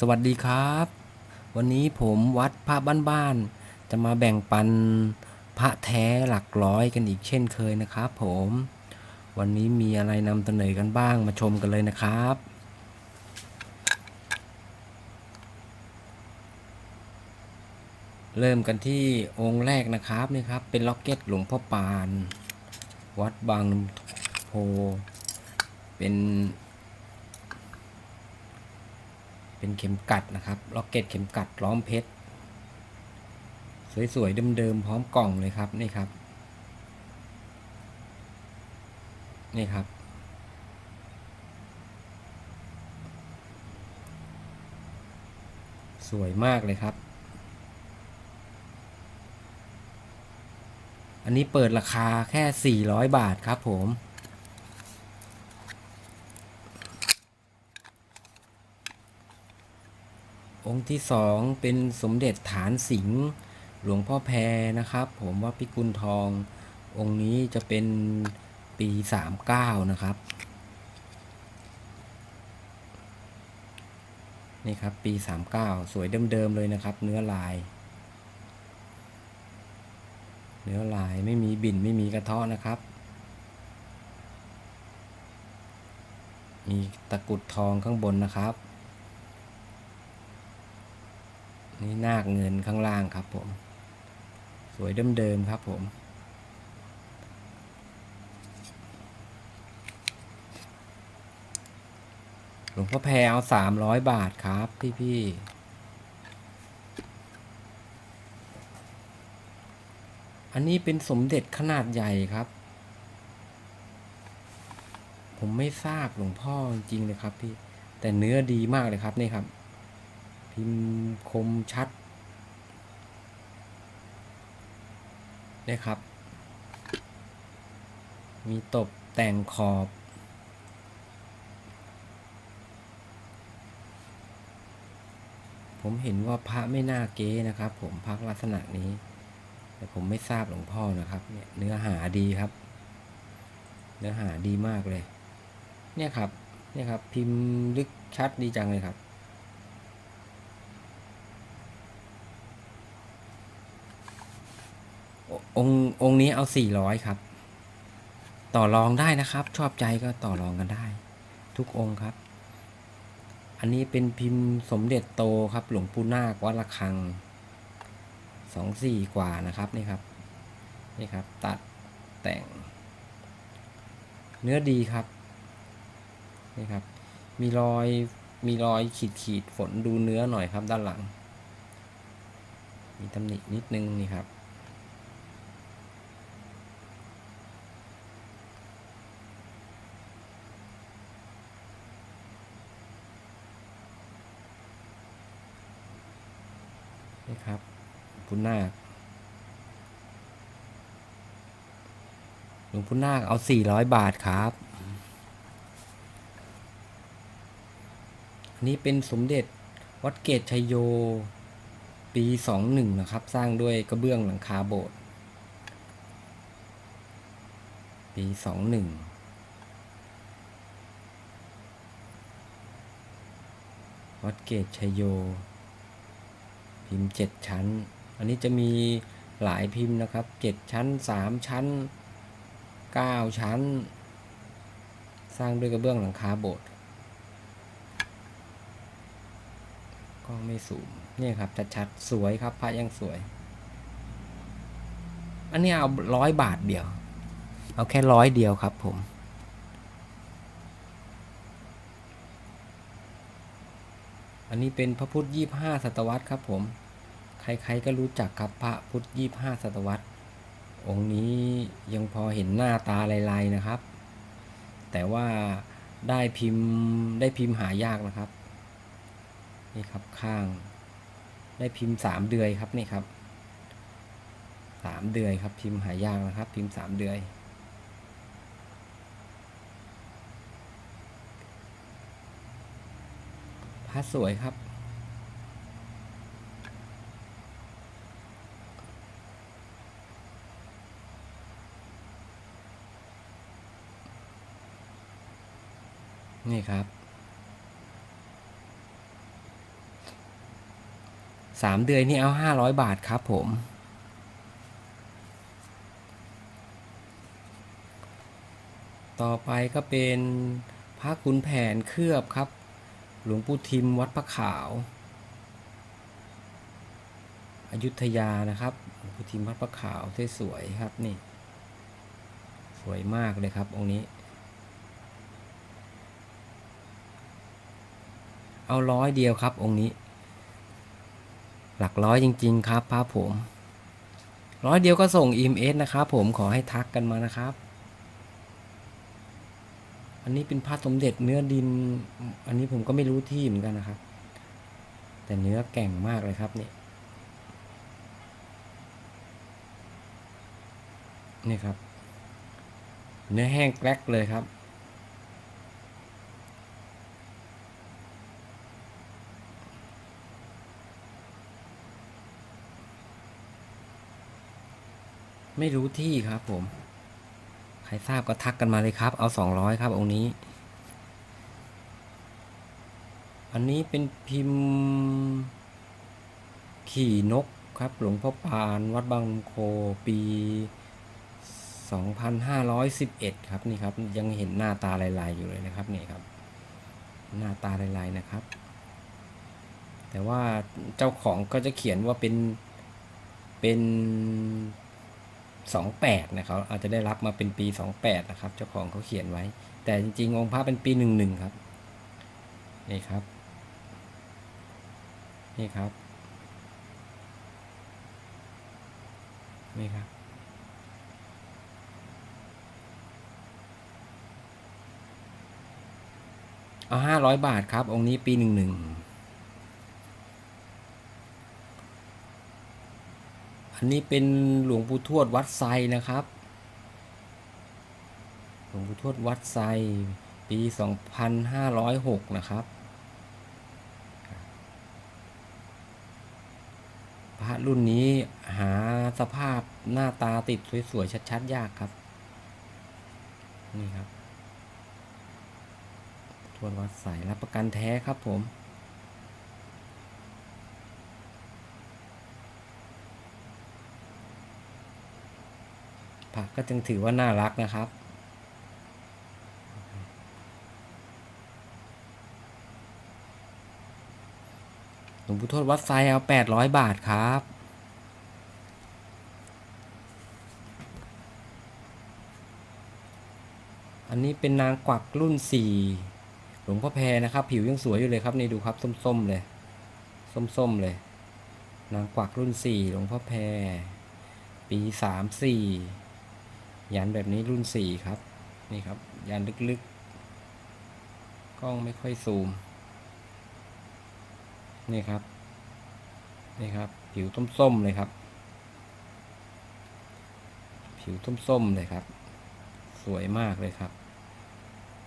สวัสดีครับ วันนี้ผมวัดพระบ้านๆจะมาแบ่งปันพระแท้หลักร้อยกันอีกเช่นเคยนะครับผม วันนี้มีอะไรนำเสนอกันบ้างมาชมกันเลยนะครับ เริ่มกันที่องค์แรกนะครับนี่ครับ เป็นล็อกเก็ตหลวงพ่อปาน วัดบางโพเป็น เป็นเข็มกัดนะครับล็อกเก็ตเข็มกัดล้อมเพชร สวยๆเดิมๆพร้อมกล่องเลยครับนี่ครับนี่ครับ สวยมากเลยครับ อันนี้เปิดราคาแค่ 400 บาทครับผม องค์ที่สองเป็นสมเด็จฐานสิงห์หลวงพ่อแพรนะครับ ผมว่าพิกุลทอง องค์นี้จะเป็นปี 39 นะครับ นี่ครับปี 39 สวยเดิมๆเลยนะครับ เนื้อลาย เนื้อลายไม่มีบิ่นไม่มีกระเทาะนะครับ มีตะกุดทองข้างบนนะครับ นี่นาคเงินข้างล่างครับผม สวยเดิมๆครับผม หลวงพ่อแพรเอาสามร้อยบาทครับพี่ๆ อันนี้เป็นสมเด็จขนาดใหญ่ครับ ผมไม่ทราบหลวงพ่อจริงๆเลยครับพี่ แต่เนื้อดีมากเลยครับนี่ครับ พิมพ์คมชัดนี่ยครับ มีตกแต่งขอบ ผมเห็นว่าพระไม่น่าเก๊นะครับ ผมพักลักษณะนี้ แต่ผมไม่ทราบหลวงพ่อนะครับเนี่ยเนื้อหาดีครับ เนื้อหาดีมากเลย เนี่ยครับ เนี่ยครับ พิมพ์ลึกชัดดีจังเลยครับ องค์องค์นี้เอาสี่ร้อยครับ ต่อรองได้นะครับ ชอบใจก็ต่อรองกันได้ ทุกองค์ครับ อันนี้เป็นพิมพ์สมเด็จโตครับ หลวงปู่นาควัดระฆังสองสี่กว่านะครับนี่ครับนี่ครับ ตัดแต่ง เนื้อดีครับนี่ครับ มีรอยมีรอยขีดขีดฝนดูเนื้อหน่อยครับด้านหลัง มีตำหนินิดนึงนี่ครับ นี่ครับพุนาคหลวงพุนาคเอาสี่ร้อยบาทครับอันนี้เป็นสมเด็จวัดเกตชัยโยปีสองหนึ่งนะครับ สร้างด้วยกระเบื้องหลังคาโบสถ์ปีสองหนึ่งวัดเกตชัยโย พิมพ์เจ็ดชั้น อันนี้จะมีหลายพิมพ์นะครับเจ็ดชั้นสามชั้นเก้าชั้น สร้างด้วยกระเบื้องหลังคาโบสถ์ก็ไม่สูงนี่ครับชัดๆสวยครับพระยังสวย อันนี้เอาร้อยบาทเดียว เอาแค่ร้อยเดียวครับผม นนี้เป็นพระพุทธยี่ห้าศตวรรษครับผม ใครๆก็รู้จักครับพระพุทธยี่ห้าศตวรรษ องค์นี้ยังพอเห็นหน้าตาลายๆนะครับ แต่ว่าได้พิมพ์ได้พิมพ์หายากนะครับ นี่ครับข้าง ได้พิมพ์สามเดือยครับนี่ครับสามเดือยครับพิมพ์หายากนะครับ พิมพ์สามเดือย ระสวยครับ นี่ครับ สามเดือนนี่เอาห้าร้อยบาทครับผมต่อไปก็เป็นพระขุนแผนเคลือบครับ หลวงปู่ทิมวัดพระขาวอยุธยานะครับหลวงปู่ทิมวัดพระขาวสวยๆครับนี่ สวยมากเลยครับองค์นี้ เอาร้อยเดียวครับองค์นี้ หลักร้อยจริง ๆ ครับพระผม ร้อยเดียวก็ส่ง EMS นะครับผมขอให้ทักกันมานะครับ อันนี้เป็นพระสมเด็จเนื้อดิน อันนี้ผมก็ไม่รู้ที่เหมือนกันนะครับ แต่เนื้อแก่งมากเลยครับเนี่ยนี่ครับ เนื้อแห้งแกลกเลยครับ ไม่รู้ที่ครับผม ใครทราบก็ทักกันมาเลยครับ เอาสองร้อยครับองค์นี้ อันนี้เป็นพิมพ์ ขี่นกครับ หลวงพ่อปานวัดบางโคปี 2511 ครับนี่ครับ ยังเห็นหน้าตาลาย ๆ อยู่เลยนะครับนี่ครับ หน้าตาลาย ๆ นะครับ แต่ว่าเจ้าของก็จะเขียนว่าเป็นเป็น 28นะครับอาจจะได้รับมาเป็นปี 28 นะครับ เจ้าของเขาเขียนไว้ แต่จริงๆองค์พระเป็นปี 11 ครับ นี่ครับ นี่ครับ นี่ครับ เอา 500 บาทครับ องค์นี้ปี 11 อันนี้เป็นหลวงปู่ทวดวัดไซนะครับ หลวงปู่ทวดวัดไซปี 2506 นะครับ พระรุ่นนี้หาสภาพหน้าตาติดสวย ๆ ชัด ๆ ยากครับ นี่ครับ ทวดวัดไซรับประกันแท้ครับผม ผักก็จึงถือว่าน่ารักนะครับ หลวงปู่ทวดวัดไซเอาแปดร้อยบาทครับอันนี้เป็นนางกวักรุ่นสี่หลวงพ่อแพรนะครับ ผิวยังสวยอยู่เลยครับนี่ดูครับส้มๆเลย ส้มๆเลย นางกวักรุ่นสี่หลวงพ่อแพรปีสามสี่ ยันแบบนี้รุ่นสี่ครับ นี่ครับ ยันลึกๆ กล้องไม่ค่อยซูม นี่ครับ นี่ครับ ผิวส้มๆเลยครับ ผิวส้มๆเลยครับ สวยมากเลยครับ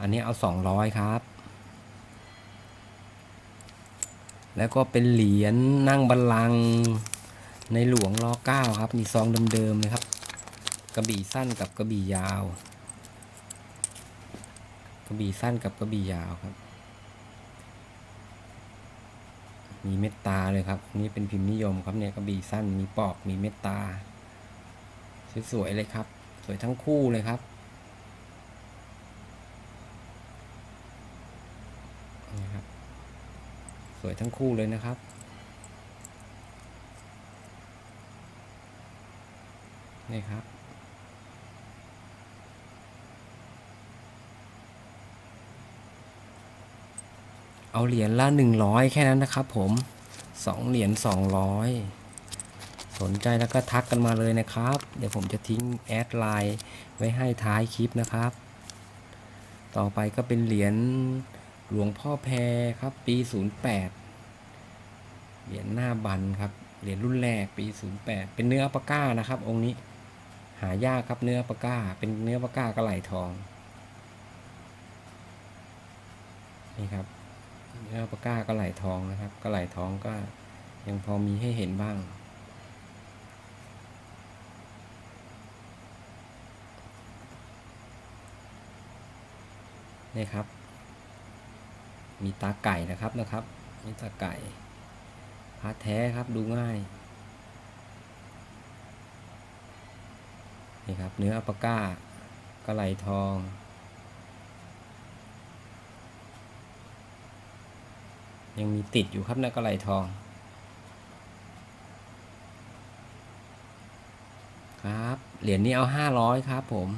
อันนี้เอาสองร้อยครับ แล้วก็เป็นเหรียญนั่งบัลลังก์ในหลวงรอเก้าครับ มีซองเดิมๆเลยครับ กระบี่สั้นกับกระบี่ยาว กระบี่สั้นกับกระบี่ยาวครับ มีเม็ดตาเลยครับ นี่เป็นพิมพ์นิยมครับเนี่ยกระบี่สั้นมีปอกมีเม็ดตา สวยๆเลยครับ สวยทั้งคู่เลยครับนี่ครับสวยทั้งคู่เลยนะครับนี่ครับ เอาเหรียญละหนึ่งร้อยแค่นั้นนะครับผมสองเหรียญสองร้อยสนใจแล้วก็ทักกันมาเลยนะครับ เดี๋ยวผมจะทิ้งแอดไลน์ไว้ให้ท้ายคลิปนะครับ ต่อไปก็เป็นเหรียญหลวงพ่อแพรครับ ปี 08 เหรียญหน้าบันครับ เหรียญรุ่นแรกปี 08 เป็นเนื้อปปาก้านะครับ องค์นี้ หายากครับเนื้อปปาก้า เป็นเนื้อปปาก้ากระไหลทอง นี่ครับ เนื้อปาก้ากระไหลทองนะครับกระไหลทองก็ยังพอมีให้เห็นบ้าง นี่ครับ มีตาไก่นะครับนะครับมีตาไก่พระแท้ครับดูง่าย นี่ครับ เนื้ออัปปาก้ากระไหลทอง ยังมีติดอยู่ครับนะกระไหลทอง ครับ เหรียญนี้เอาห้าร้อยครับผม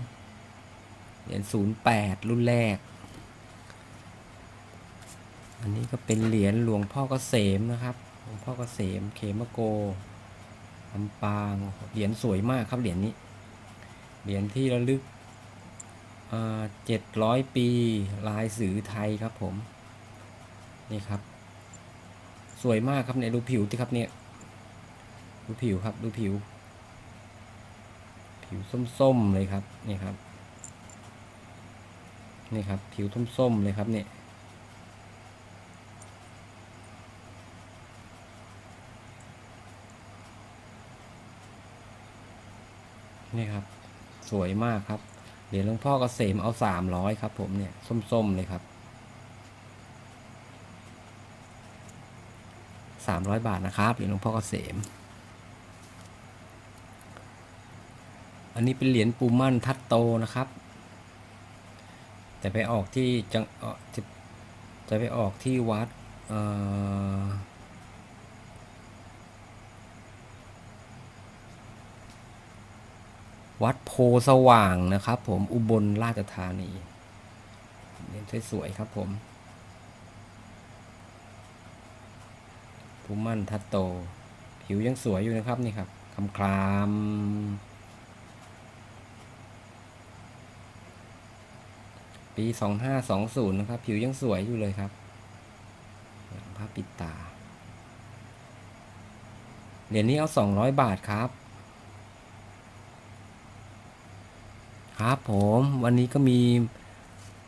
เหรียญศูนย์แปดรุ่นแรก อันนี้ก็เป็นเหรียญหลวงพ่อเกษมนะครับหลวงพ่อเกษมเขมโกลำปางเหรียญสวยมากครับเหรียญนี้ เหรียญที่ระลึกเจ็ดร้อยปีลายสือไทยครับผม นี่ครับ วยมากครับเนี่ยดูผิวที่ครับเนี่ยดูผิวครับดูผิว ผิวส้มๆเลยครับนี่ครับนี่ครับ ผิวส้มๆเลยครับเนี่ยนี่ครับ สวยมากครับเหรียญหลวงพ่อเกษมเอาสามร้อยครับ ผมเนี่ย ส้มๆเลยครับ สามร้อยบาทนะครับเหรียญหลวงพ่อเกษม อันนี้เป็นเหรียญปูมั่นทัดโตนะครับ แต่ไปออกที่จังเอ่อจะจะไปออกที่วัดวัดโพสว่างนะครับผมอุบลราชธานีเหรียญสวยๆครับผม ปูมั่นทัดโต ผิวยังสวยอยู่นะครับนี่ครับคำคลามปีสองห้าสองศูนย์นะครับ ผิวยังสวยอยู่เลยครับผ้าปิดตา เหรียญนี้เอาสองร้อยบาทครับ ครับผม วันนี้ก็มี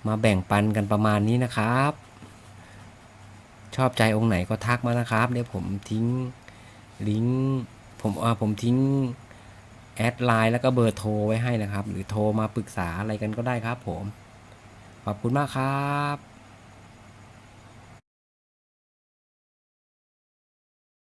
มาแบ่งปันกันประมาณนี้นะครับ ชอบใจองค์ไหนก็ทักมานะครับเดี๋ยวผมทิ้งลิงก์ผมอ่าผมทิ้งแอดไลน์แล้วก็เบอร์โทรไว้ให้นะครับ หรือโทรมาปรึกษาอะไรกันก็ได้ครับผม ขอบคุณมากครับ